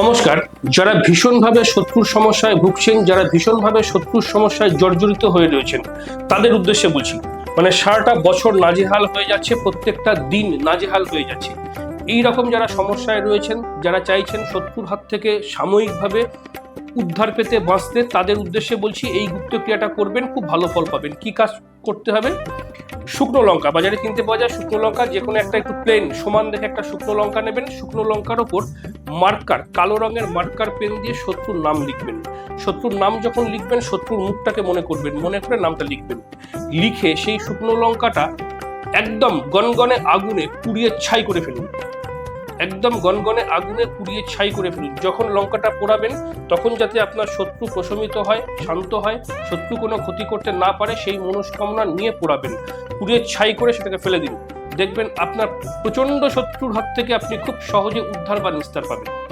নমস্কার। যারা ভীষণভাবে শত্রুর সমস্যায় ভুগছেন, যারা ভীষণভাবে শত্রুর সমস্যায় জর্জরিত হয়ে রয়েছেন, তাদের উদ্দেশ্যে বলছি মানে সারাটা বছর নাজেহাল হয়ে যাচ্ছে, প্রত্যেকটা দিন নাজেহাল হয়ে যাচ্ছে। এই রকম যারা সমস্যায় রয়েছেন, যারা চাইছেন শত্রুর হাত থেকে সাময়িকভাবে উদ্ধার পেতে বাঁচতে, তাদের উদ্দেশ্যে বলছি, এই গুপ্ত ক্রিয়াটা করবেন, খুব ভালো ফল পাবেন। কি কাজ করতে হবে? শুকনো লঙ্কা, বাজারে কিনতে পাওয়া যায় শুকনো লঙ্কা যে কোনো একটা একটু প্লেন সমান দেখে একটা শুকনো লঙ্কা নেবেন। শুকনো লঙ্কার ওপর মার্কার, কালো রঙের মার্কার পেন দিয়ে শত্রুর নাম লিখবেন। শত্রুর নাম যখন লিখবেন, শত্রুর মুখটাকে মনে করবেন, মনে করে নামটা লিখবেন। লিখে সেই শুকনো লঙ্কাটা একদম গনগনে আগুনে পুড়িয়ে ছাই করে ফেলুন। একদম গনগনে আগুনে পুড়িয়ে ছাই করে ফেলুন। যখন লঙ্কাটা পোড়াবেন, তখন যাতে আপনার শত্রু প্রশমিত হয়, শান্ত হয়, শত্রু কোনো ক্ষতি করতে না পারে, সেই মনস্কামনা নিয়ে পোড়াবেন। পুড়িয়ে ছাই করে সেটাকে ফেলে দিন। দেখবেন আপনার প্রচণ্ড শত্রুর হাত থেকে আপনি খুব সহজে উদ্ধার বা নিস্তার পাবেন।